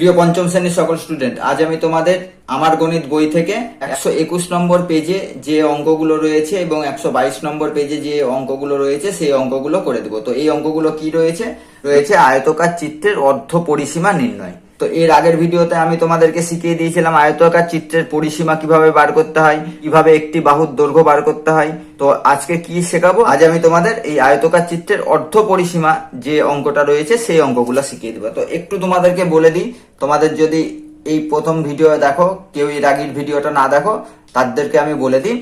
প্রিয় পঞ্চম শ্রেণির সকল স্টুডেন্ট আজ আমি তোমাদের আমার গণিত বই থেকে একশো একুশ নম্বর পেজে যে অঙ্কগুলো রয়েছে এবং একশো বাইশ নম্বর পেজে যে অঙ্কগুলো রয়েছে, সেই অঙ্কগুলো করে দেবো। তো এই অঙ্কগুলো কি রয়েছে? রয়েছে আয়তকার চিত্রের অর্ধ পরিসীমা নির্ণয়। তো এর আগের ভিডিওতে আমি তোমাদেরকে শিখিয়ে দিয়েছিলাম আয়তকার চিত্রের পরিসীমা কীভাবে বার করতে হয়, কীভাবে একটি বাহুর দৈর্ঘ্য বার করতে হয়। তো আজকে কি শেখাবো? আজ আমি তোমাদের এই আয়তকার চিত্রের অর্ধ পরিসীমা যে অঙ্কটা রয়েছে সেই অঙ্কগুলো শিখিয়ে দেবো। তো একটু তোমাদেরকে বলে দিই, তোমাদের যদি এই প্রথম ভিডিও দেখো, কেউ এর আগের ভিডিওটা না দেখো, তাদেরকে আমি বলে দিই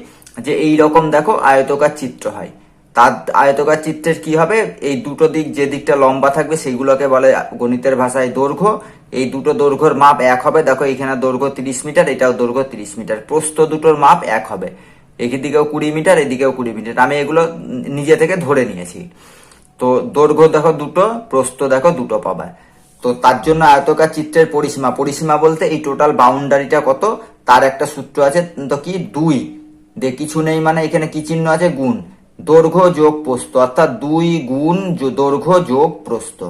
যে এই রকম দেখো আয়তকার চিত্র হয়। তার আয়তকার চিত্রের কি হবে? এই দুটো দিক যে দিকটা লম্বা থাকবে, সেইগুলোকে বলে গণিতের ভাষায় দৈর্ঘ্য এই দুটো দৈর্ঘ্যর মাপ এক হবে। দেখো, এখানে দৈর্ঘ্য তিরিশ মিটার, এটাও দৈর্ঘ্য তিরিশ মিটার। প্রস্থ দুটোর মাপ এক হবে। এদিকেও কুড়ি মিটার, এদিকেও কুড়ি মিটার। আমি এগুলো নিজে থেকে ধরে নিয়েছি। তো দৈর্ঘ্য দেখো দুটো, প্রস্থ দেখো দুটো পাবে। তো তার জন্য আয়তকার চিত্রের পরিসীমা। পরিসীমা বলতে এই টোটাল বাউন্ডারিটা কত? তার একটা সূত্র আছে, তো কি? দুই। যে কিছু নেই মানে এখানে কি চিহ্ন আছে? গুণ। দৈর্ঘ্য যোগ প্রস্থ। অর্থাৎ দুই গুণ দৈর্ঘ্য যোগ প্রস্থ।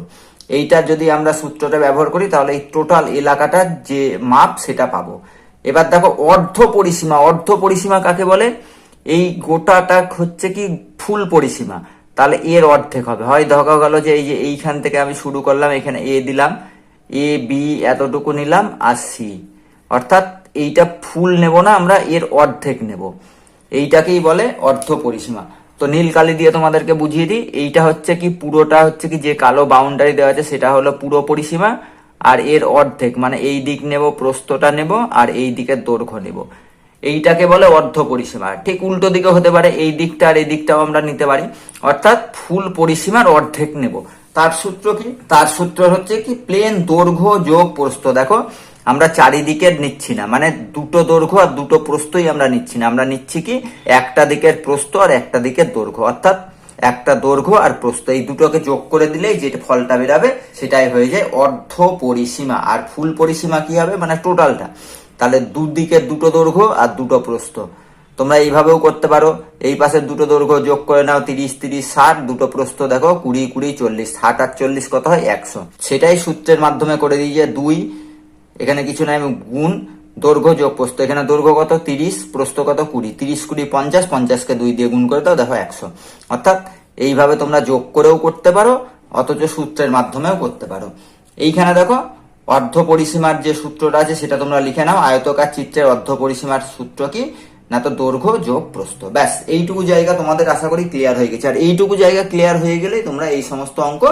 এইটা যদি আমরা সূত্রটা ব্যবহার করি, তাহলে এই টোটাল এলাকাটার যে মাপ সেটা পাবো। এবার দেখো, অর্ধ পরিসীমা অর্ধ পরিসীমা কাকে বলে? এই গোটাটা হচ্ছে কি ফুল পরিসীমা। তাহলে এর অর্ধেক হবে। হয় দেখা গেল যে এই যে এইখান থেকে আমি শুরু করলাম, এখানে এ দিলাম, এ, বি এতটুকু নিলাম, আর সি। অর্থাৎ এইটা ফুল নেব না, আমরা এর অর্ধেক নেব। এইটাকেই বলে অর্ধ পরিসীমা। তো নীল কালি দিয়ে তোমাদেরকে বুঝিয়ে দিই, এইটা হচ্ছে কি পুরোটা হচ্ছে কি যে কালো বাউন্ডারি দেওয়া আছে, সেটা হলো পুরো পরিসীমা, আর এর অর্ধেক মানে এই দিক নেব প্রস্তটা নেব, আর এই দিকের দৈর্ঘ্য নেব। এইটাকে বলে অর্ধ পরিসীমা ঠিক উল্টো দিকে হতে পারে, এই দিকটা আর এই দিকটাও আমরা নিতে পারি। অর্থাৎ ফুল পরিসীমার অর্ধেক নেব। তার সূত্র কি? তার সূত্র হচ্ছে কি? প্লেন দৈর্ঘ্য যোগ প্রস্থ, দেখো আমরা চারিদিকের নিচ্ছি না। মানে দুটো দৈর্ঘ্য আর দুটো প্রস্থই আমরা নিচ্ছি না। আমরা নিচ্ছি কি? একটা দিকের প্রস্ত আর একটা দিকের দৈর্ঘ্য। অর্থাৎ একটা দৈর্ঘ্য আর প্রস্থ। এই দুটোকে যোগ করে দিলেই যেটা ফলটা বেরাবে, সেটাই হয়ে যায় অর্ধ পরিসীমা। আর ফুল পরিসীমা কি হবে? মানে টোটালটা। তাহলে দুদিকে দুটো দৈর্ঘ্য আর দুটো প্রস্থ। তোমরা এইভাবেও করতে পারো। এই পাশে দুটো দৈর্ঘ্য যোগ করে নাও তিরিশ তিরিশ, ষাট। দুটো প্রস্থ দেখো, কুড়ি কুড়ি, চল্লিশ। ষাট আর চল্লিশ কত হয়? একশো। সেটাই সূত্রের মাধ্যমে করে যে দুই এখানে কিছু নাই গুণ, দৈর্ঘ্য যোগ প্রস্থ এখানে দৈর্ঘ্য কত? তিরিশ, প্রস্থ কত? কুড়ি। তিরিশ, কুড়ি, পঞ্চাশ, পঞ্চাশকে দুই দিয়ে গুণ করে দাও, দেখো একশো। অর্থাৎ এইভাবে তোমরা যোগ করেও করতে পারো, অথচ সূত্রের মাধ্যমেও করতে পারো। এইখানে দেখো, অর্ধ পরিসীমার যে সূত্রটা আছে, সেটা তোমরা লিখে নাও, আয়তকার চিত্রের অর্ধ পরিসীমার সূত্র কি? না তো দৈর্ঘ্য যোগ প্রস্থ ব্যাস, এইটুকু জায়গা তোমাদের আশা করি ক্লিয়ার হয়ে গেছে। আর এইটুকু জায়গা ক্লিয়ার হয়ে গেলেই তোমরা এই সমস্ত অঙ্ক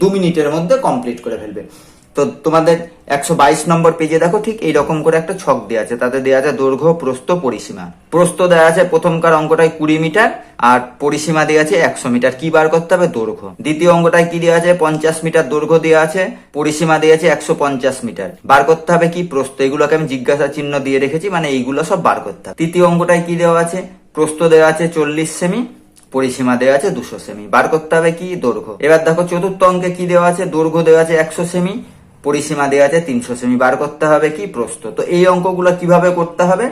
দু মিনিটের মধ্যে কমপ্লিট করে ফেলবে। তো তোমাদের একশো বাইশ নম্বর পেজে দেখো, ঠিক এইরকম করে একটা ছক দেওয়া আছে। তাতে দেওয়া আছে দৈর্ঘ্য, প্রস্থ, পরিসীমা। প্রস্থ দেওয়া আছে প্রথমকার অঙ্কটায় কুড়ি মিটার, আর পরিসীমা দেওয়া আছে একশো মিটার। কি বার করতে হবে? দৈর্ঘ্য। দ্বিতীয় অঙ্কটায় কি দেওয়া আছে? পঞ্চাশ মিটার দৈর্ঘ্য দেওয়া আছে, পরিসীমা দেওয়া আছে একশো পঞ্চাশ মিটার। বার করতে হবে কি? প্রস্থ। এগুলোকে আমি জিজ্ঞাসা চিহ্ন দিয়ে রেখেছি মানে এইগুলো সব বার করতে হবে। তৃতীয় অঙ্কটায় কি দেওয়া আছে? প্রস্থ দেওয়া আছে চল্লিশ সেমি, পরিসীমা দেওয়া আছে দুশো সেমি। বার করতে হবে কি? দৈর্ঘ্য। এবার দেখো চতুর্থ অঙ্কে কি দেওয়া আছে? দৈর্ঘ্য দেওয়া আছে একশো সেমি পরিসীমা দেওয়া আছে, তিনশো সেমি বার করতে হবে কি প্রস্থ। তো এই অঙ্কগুলো কীভাবে করতে হবে,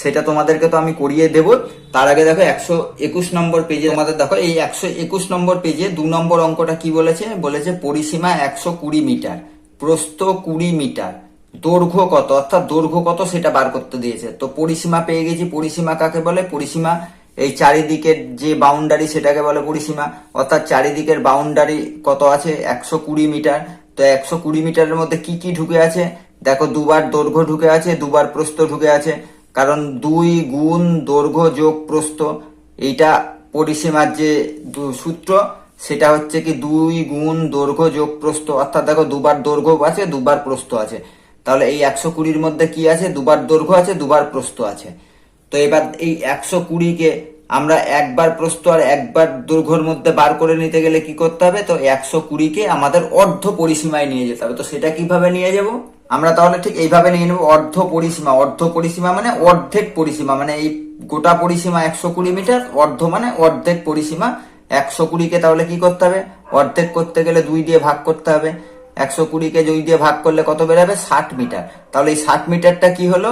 সেটা তোমাদেরকে তো আমি করিয়ে দেব। তার আগে দেখো, একশো একুশ নম্বর পেজে তোমাদের দেখো, এই একশো একুশ নম্বর পেজে দু নম্বর অঙ্কটা কি বলেছে? বলেছে পরিসীমা একশো কুড়ি মিটার, প্রস্থ কুড়ি মিটার, দৈর্ঘ্য কত? অর্থাৎ দৈর্ঘ্য কত সেটা বার করতে দিয়েছে। তো পরিসীমা পেয়ে গেছি, পরিসীমা কাকে বলে? পরিসীমা এই চারিদিকের যে বাউন্ডারি সেটাকে বলে পরিসীমা। অর্থাৎ চারিদিকের বাউন্ডারি কত আছে? একশো কুড়ি মিটার তো একশো কুড়ি মিটারের মধ্যে কি কি ঢুকে আছে? দেখো, দুবার দৈর্ঘ্য ঢুকে আছে, দুবার প্রস্থ ঢুকে আছে। কারণ দুই গুণ দৈর্ঘ্য যোগ প্রস্থ, এইটা পরিসীমার যে সূত্র, সেটা হচ্ছে কি দুই গুণ দৈর্ঘ্য যোগ প্রস্থ। অর্থাৎ দেখো, দুবার দৈর্ঘ্য আছে, দুবার প্রস্থ আছে। তাহলে এই একশো কুড়ির মধ্যে কি আছে? দুবার দৈর্ঘ্য আছে, দুবার প্রস্থ আছে। তো এবার এই একশো কুড়িকে আমরা একবার প্রস্থ আর একবার দৈর্ঘ্যের মধ্যে বার করে নিতে গেলে কি করতে হবে? তো একশো কুড়িকে আমাদের অর্ধ পরিসীমায় নিয়ে যেতে হবে। তো সেটা কীভাবে নিয়ে যাব? আমরা তাহলে ঠিক এইভাবে নিয়ে নেব অর্ধ পরিসীমা। অর্ধ পরিসীমা মানে অর্ধেক পরিসীমা। মানে এই গোটা পরিসীমা একশো কুড়ি মিটার, অর্ধ মানে অর্ধেক পরিসীমা। একশো কুড়িকে তাহলে কি করতে হবে? অর্ধেক করতে গেলে দুই দিয়ে ভাগ করতে হবে। একশো কুড়িকে দুই দিয়ে ভাগ করলে কত বেরাবে? ষাট মিটার। তাহলে এই ষাট মিটারটা কি হলো?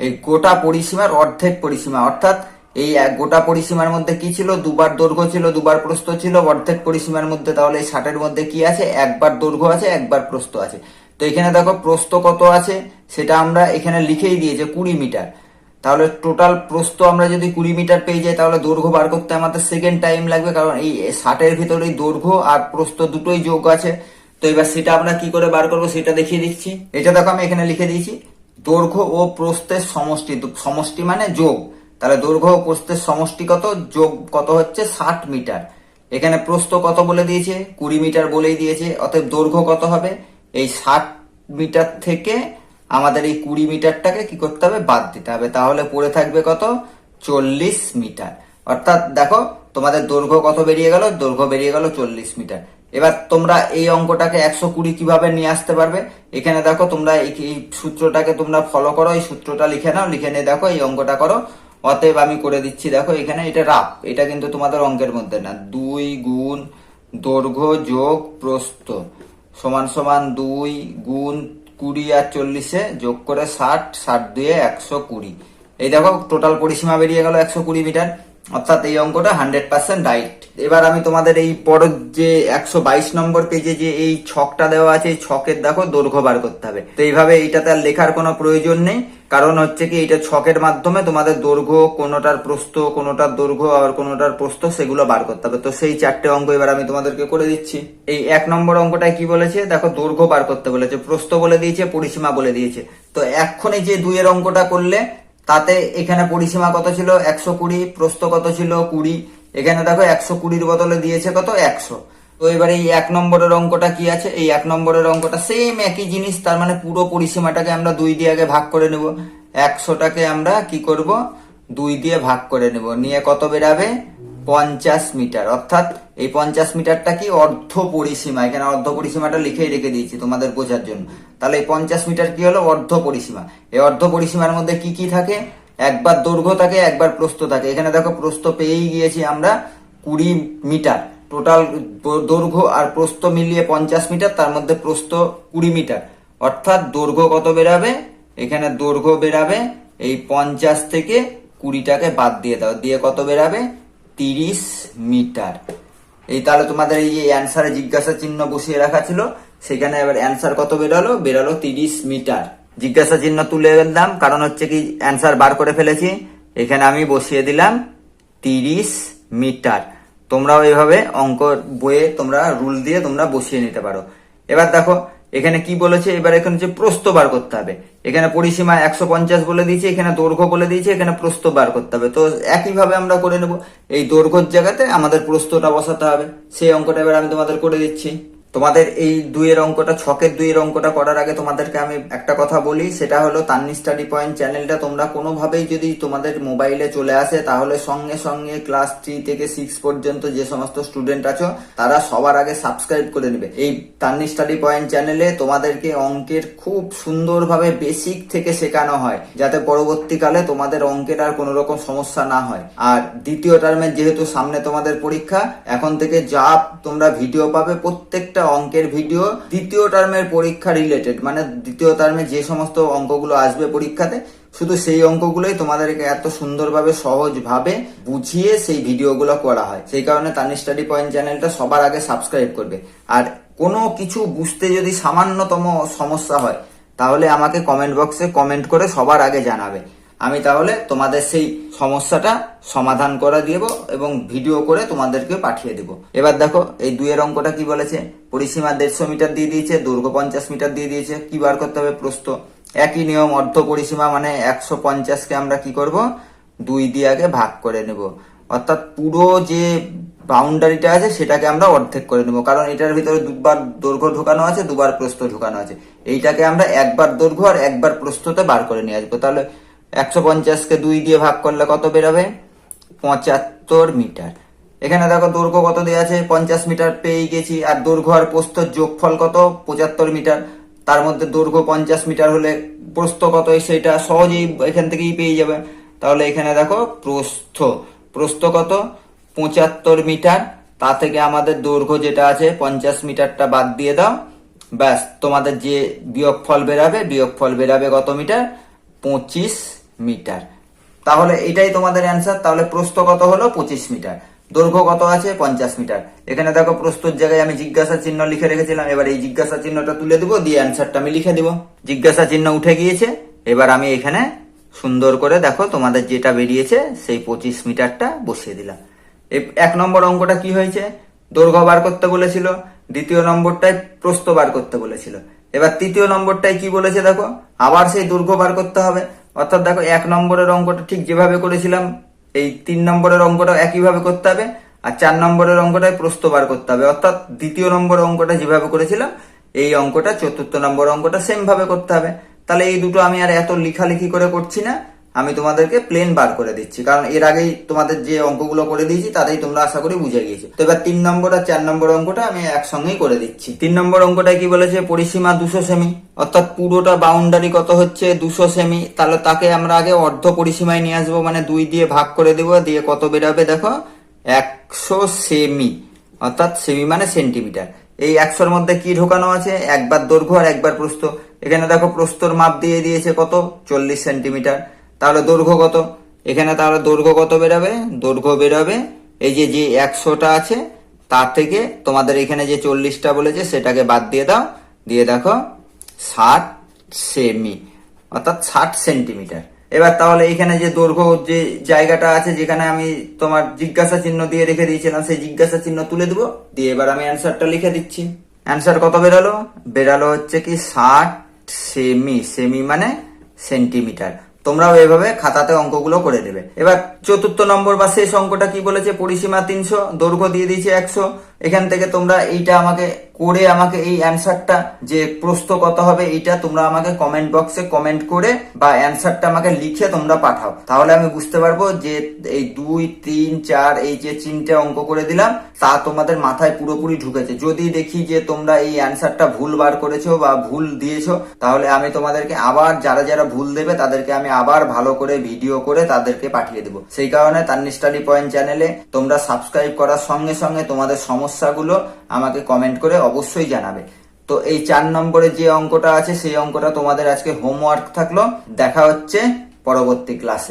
এই গোটা পরিসীমার অর্ধেক পরিসীমা। অর্থাৎ এই এক গোটা পরিসীমার মধ্যে কি ছিল? দুবার দৈর্ঘ্য ছিল, দুবার প্রস্থ ছিল, অর্ধেক পরিসীমার মধ্যে তাহলে এই ষাটের মধ্যে কি আছে? একবার দৈর্ঘ্য আছে, একবার প্রস্থ আছে। তো এখানে দেখো প্রস্থ কত আছে? সেটা আমরা এখানে লিখেই দিয়েছে কুড়ি মিটার। তাহলে টোটাল প্রস্থ আমরা যদি কুড়ি মিটার পেয়ে যাই, তাহলে দৈর্ঘ্য বার করতে আমাদের সেকেন্ড টাইম লাগবে, কারণ এই ষাটের ভিতরেই দৈর্ঘ্য আর প্রস্থ দুটোই যোগ আছে। তো এবার সেটা আমরা কি করে বার করব? সেটা দেখিয়ে দিচ্ছি। এটা দেখো আমি এখানে লিখে দিয়েছি। দৈর্ঘ্য ও প্রস্থের সমষ্টি সমষ্টি মানে যোগ। তাহলে দৈর্ঘ্য ও প্রস্থের সমষ্টি কত? যোগ কত হচ্ছে? ষাট মিটার। এখানে প্রস্থ কত বলে দিয়েছে? কুড়ি মিটার বলেই দিয়েছে। অতএব দৈর্ঘ্য কত হবে? এই ষাট মিটার থেকে আমাদের এই কুড়ি মিটারটাকে কি করতে হবে? বাদ দিতে হবে। তাহলে পড়ে থাকবে কত? চল্লিশ মিটার। অর্থাৎ দেখো, তোমাদের দৈর্ঘ্য কত বেরিয়ে গেল? দৈর্ঘ্য বেরিয়ে গেল চল্লিশ মিটার। এবার তোমরা এই অঙ্কটাকে একশো কুড়ি কীভাবে নিয়ে আসতে পারবে? এখানে দেখো, তোমরা এই সূত্রটাকে তোমরা ফলো করো। এই সূত্রটা লিখে নাও। লিখে নিয়ে দেখো, এই অঙ্কটা করো। অতএব আমি করে দিচ্ছি, দেখো এখানে এটা রাফ, এটা কিন্তু তোমাদের অঙ্কের মধ্যে না। দুই গুণ দৈর্ঘ্য যোগ প্রস্থ, সমান সমান দুই গুণ কুড়ি আর চল্লিশে যোগ করে ষাট ষাট দিয়ে একশো কুড়ি। এই দেখো টোটাল পরিসীমা বেরিয়ে গেল একশো কুড়ি মিটার অর্থাৎ এই অঙ্কটা হান্ড্রেড পার্সেন্ট রাইট এবার আমি তোমাদের এই পরের যে একশো বাইশ নম্বর পেজে যে এই ছকটা দেওয়া আছে, এই ছকের দেখো দৈর্ঘ্য বার করতে হবে। তো এইভাবে এইটাতে আর লেখার কোনো প্রয়োজন নেই। কারণ হচ্ছে কি এটা ছকের মাধ্যমে তোমাদের দৈর্ঘ্য, কোনোটার প্রস্থ, কোনোটার দৈর্ঘ্য আর কোনোটার প্রস্থ সেগুলো বার করতে হবে। তো সেই চারটে অঙ্ক এবার আমি তোমাদেরকে করে দিচ্ছি। এই এক নম্বর অঙ্কটায় কি বলেছে? দেখো দৈর্ঘ্য বার করতে বলেছে, প্রস্থ বলে দিয়েছে, পরিসীমা বলে দিয়েছে। তো এক্ষুনি যে দুইয়ের অঙ্কটা করলে, তাতে এখানে পরিসীমা কত ছিল? একশো কুড়ি, প্রস্থ কত ছিল? কুড়ি। এখানে দেখো একশো কুড়ির বদলে দিয়েছে কত? একশো। তো এবার এই এক নম্বরের অঙ্কটা কি আছে? এই এক নম্বরের অঙ্কটা সেম একই জিনিস, তার মানে পুরো পরিসীমাটাকে আমরা দুই দিয়ে আগে ভাগ করে নেব। একশোটাকে আমরা কি করব? দুই দিয়ে ভাগ করে নেব। নিয়ে কত বেরাবে? পঞ্চাশ মিটার। অর্থাৎ এই পঞ্চাশ মিটারটা কি? অর্ধ পরিসীমা। এখানে অর্ধ পরিসীমাটা লিখেই রেখে দিয়েছি তোমাদের বোঝার জন্য। তাহলে এই পঞ্চাশ মিটার কি হলো? অর্ধ পরিসীমা। এই অর্ধ পরিসীমার মধ্যে কি কি থাকে? একবার দৈর্ঘ্য থাকে, একবার প্রস্থ থাকে। এখানে দেখো প্রস্থ পেয়েই গিয়েছি আমরা কুড়ি মিটার। টোটাল দৈর্ঘ্য আর প্রস্থ মিলিয়ে পঞ্চাশ মিটার, তার মধ্যে প্রস্থ কুড়ি মিটার। অর্থাৎ দৈর্ঘ্য কত বেরাবে? এখানে দৈর্ঘ্য বেরাবে এই পঞ্চাশ থেকে কুড়িটাকে বাদ দিয়ে দাও। দিয়ে কত বেরাবে? তিরিশ মিটার। এই তাহলে তোমাদের এই যে অ্যান্সারে জিজ্ঞাসা চিহ্ন বসিয়ে রাখা ছিল, সেখানে এবার অ্যান্সার কত বেরোলো? বেরোলো তিরিশ মিটার। জিজ্ঞাসা চিহ্ন তুলে দিলাম, কারণ হচ্ছে কি অ্যান্সার বার করে ফেলেছি। এখানে আমি বসিয়ে দিলাম তিরিশ মিটার। তোমরাও এইভাবে অঙ্ক বইয়ে তোমরা রুল দিয়ে তোমরা বসিয়ে নিতে পারো। এবার দেখো, এখানে কি বলেছে? এবার এখানে হচ্ছে প্রস্থ বার করতে হবে। এখানে পরিসীমা একশো পঞ্চাশ বলে দিয়েছে, এখানে দৈর্ঘ্য বলে দিয়েছে, এখানে প্রস্থ বার করতে হবে। তো একইভাবে আমরা করে নেব। এই দৈর্ঘ্যর জায়গাতে আমাদের প্রস্থটা বসাতে হবে। সেই অঙ্কটা এবার আমি তোমাদের করে দিচ্ছি। তোমাদের এই দুইয়ের অঙ্কটা, ছকের দুইয়ের অঙ্কটা করার আগে তোমাদেরকে আমি একটা কথা বলি, সেটা হলো তান্নি স্টাডি পয়েন্ট চ্যানেলটা তোমরা কোনোভাবেই যদি তোমাদের মোবাইলে চলে আসে, তাহলে সঙ্গে সঙ্গে ক্লাস থ্রি থেকে সিক্স পর্যন্ত যে সমস্ত স্টুডেন্ট আছো, তারা সবার আগে সাবস্ক্রাইব করে নেবে। এই তান্নি স্টাডি পয়েন্ট চ্যানেলে তোমাদেরকে অঙ্কের খুব সুন্দরভাবে বেসিক থেকে শেখানো হয়, যাতে পরবর্তীকালে তোমাদের অঙ্কের আর কোনো রকম সমস্যা না হয়। আর দ্বিতীয় টার্মের যেহেতু সামনে তোমাদের পরীক্ষা, এখন থেকে যা তোমরা ভিডিও পাবে, প্রত্যেকটা অঙ্কের ভিডিও, দ্বিতীয় টার্মের পরীক্ষা রিলেটেড মানে দ্বিতীয় টার্মে যে সমস্ত অঙ্কগুলো আসবে পরীক্ষাতে, শুধু সেই অঙ্কগুলোই তোমাদেরকে এত সুন্দরভাবে সহজভাবে বুঝিয়ে সেই ভিডিওগুলো করা হয়। সেই কারণে তানি স্টাডি পয়েন্ট চ্যানেলটা সবার আগে সাবস্ক্রাইব করবে। আর কোনো কিছু বুঝতে যদি সামান্যতম সমস্যা হয়, তাহলে আমাকে কমেন্ট বক্সে কমেন্ট করে সবার আগে জানাবে। আমি তাহলে তোমাদের সেই সমস্যাটা সমাধান করে দিব এবং ভিডিও করে তোমাদেরকে পাঠিয়ে দেব। এবার দেখো, এই দুইয়ের অঙ্কটা কি বলেছে? পরিসীমা দেড়শো মিটার দিয়ে দিয়েছে, দৈর্ঘ্য পঞ্চাশ মিটার দিয়ে দিয়েছে, কি বার করতে হবে প্রস্থ? একই নিয়ম, অর্ধ পরিসীমা মানে একশো পঞ্চাশকে আমরা কি করব? দুই দিয়ে আগে ভাগ করে নেব। অর্থাৎ পুরো যে বাউন্ডারিটা আছে, সেটাকে আমরা অর্ধেক করে নেব। কারণ এটার ভিতরে দুবার দৈর্ঘ্য ঢোকানো আছে, দুবার প্রস্থ ঢোকানো আছে। এইটাকে আমরা একবার দৈর্ঘ্য আর একবার প্রস্থতে বার করে নিয়ে আসব। তাহলে একশো পঞ্চাশকে দুই দিয়ে ভাগ করলে কত বেরোবে? পঁচাত্তর মিটার। এখানে দেখো দৈর্ঘ্য কত দেওয়া আছে? পঞ্চাশ মিটার পেয়ে গেছি। আর দৈর্ঘ্য আর প্রস্থর যোগফল কত? পঁচাত্তর মিটার। তার মধ্যে দৈর্ঘ্য পঞ্চাশ মিটার হলে প্রস্থ কত? সেটা সহজেই এখান থেকেই পেয়ে যাবে। তাহলে এখানে দেখো প্রস্থ। প্রস্থ কত? পঁচাত্তর মিটার। তা থেকে আমাদের দৈর্ঘ্য যেটা আছে, পঞ্চাশ মিটারটা বাদ দিয়ে দাও। ব্যাস, তোমাদের যে বিয়োগফল বেরাবে বিয়োগফল বেরাবে কত মিটার? পঁচিশ মিটার। তাহলে এটাই তোমাদের অ্যান্সার তাহলে প্রস্থ কত হলো? পঁচিশ মিটার। দৈর্ঘ্য কত আছে? পঞ্চাশ মিটার। এখানে দেখো প্রস্তুত জায়গায় আমি জিজ্ঞাসা চিহ্ন লিখে রেখেছিলাম, এবার এই জিজ্ঞাসা চিহ্নটা তুলে দেবো, দিয়ে অ্যান্সারটা আমি লিখে দিব। জিজ্ঞাসা চিহ্ন উঠে গিয়েছে, এবার আমি এখানে সুন্দর করে দেখো তোমাদের যেটা বেরিয়েছে, সেই পঁচিশ মিটারটা বসিয়ে দিলাম। এক নম্বর অঙ্কটা কি হয়েছে? দৈর্ঘ্য বার করতে বলেছিল, দ্বিতীয় নম্বরটায় প্রস্থ বার করতে বলেছিল। এবার তৃতীয় নম্বরটায় কি বলেছে দেখো? আবার সেই দৈর্ঘ্য বার করতে হবে। অর্থাৎ দেখো, এক নম্বরের অঙ্কটা ঠিক যেভাবে করেছিলাম, এই তিন নম্বরের অঙ্কটা একইভাবে করতে হবে, আর চার নম্বরের অঙ্কটায় প্রস্ত বার করতে হবে। অর্থাৎ দ্বিতীয় নম্বর অঙ্কটা যেভাবে করেছিলাম, এই অঙ্কটা চতুর্থ নম্বর অঙ্কটা সেম ভাবে করতে হবে। তাহলে এই দুটো আমি আর এত লিখালেখি করে করছি না। আমি তোমাদেরকে প্লেন বার করে দিচ্ছি। কারণ এর আগেই তোমাদের যে অঙ্কগুলো করে দিয়েছি, তাতেই তোমরা আশা করি বুঝে গিয়েছো। তো এবার তিন নম্বর আর চার নম্বর অঙ্কটা আমি একসঙ্গেই করে দিচ্ছি। তিন নম্বর অঙ্কটায় কি বলেছে? পরিসীমা দুশো সেমি, অর্থাৎ পুরোটা বাউন্ডারি কত হচ্ছে? দুশো সেমি। তাহলে তাকে আমরা আগে অর্ধ পরিসীমায় নিয়ে আসব মানে দুই দিয়ে ভাগ করে দেবো। দিয়ে কত বেরাবে দেখো? একশো সেমি। অর্থাৎ সেমি মানে সেন্টিমিটার। এই একশোর মধ্যে কি ঢোকানো আছে? একবার দৈর্ঘ্য আর একবার প্রস্থ। এখানে দেখো প্রস্তর মাপ দিয়ে দিয়েছে কত? চল্লিশ সেন্টিমিটার। তাহলে দৈর্ঘ্য কত? এখানে তাহলে দৈর্ঘ্য কত বেরাবে? দৈর্ঘ্য বেরাবে, এই যে যে একশোটা আছে, তার থেকে তোমাদের এখানে যে চল্লিশটা বলেছে, সেটাকে বাদ দিয়ে দাও। দিয়ে দেখো, ষাট সেমি, অর্থাৎ ষাট সেন্টিমিটার। এবার তাহলে এখানে যে দৈর্ঘ্য যে জায়গাটা আছে, যেখানে আমি তোমার জিজ্ঞাসা চিহ্ন দিয়ে রেখে দিয়েছিলাম, সেই জিজ্ঞাসা চিহ্ন তুলে দেবো। দিয়ে এবার আমি অ্যান্সারটা লিখে দিচ্ছি। অ্যান্সার কত বেরালো? বেরালো হচ্ছে কি ষাট সেমি সেমি মানে সেন্টিমিটার। তোমরাও এভাবে খাতাতে অঙ্কগুলো করে দেবে। এবার চতুর্থ নম্বর বা শেষ অঙ্কটা কি বলেছে? পরিসীমা তিনশো, দৈর্ঘ্য দিয়ে দিয়েছে একশো এখান থেকে তোমরা এইটা আমাকে করে আমাকে এই অ্যান্সারটা যে প্রশ্ন কত হবে এইটা তোমরা আমাকে কমেন্ট বক্সে কমেন্ট করে বা অ্যান্সারটা আমাকে লিখে তোমরা পাঠাও। তাহলে আমি বুঝতে পারব যে এই দুই, তিন, চার, এই যে তিনটে অঙ্ক করে দিলাম, তা তোমাদের মাথায় পুরোপুরি ঢুকেছে। যদি দেখি যে তোমরা এই অ্যান্সারটা ভুল বার করেছ বা ভুল দিয়েছ, তাহলে আমি তোমাদেরকে আবার যারা যারা ভুল দেবে, তাদেরকে আমি আবার ভালো করে ভিডিও করে তাদেরকে পাঠিয়ে দেবো। সেই কারণে তান্নি স্টাডি পয়েন্ট চ্যানেলে তোমরা সাবস্ক্রাইব করার সঙ্গে সঙ্গে তোমাদের সমস্যাগুলো আমাকে কমেন্ট করে অবশ্যই জানাবে। তো এই চার নম্বরে যে অঙ্কটা আছে, সেই অঙ্কটা তোমাদের আজকে হোমওয়ার্ক থাকল। দেখা হচ্ছে পরবর্তী ক্লাসে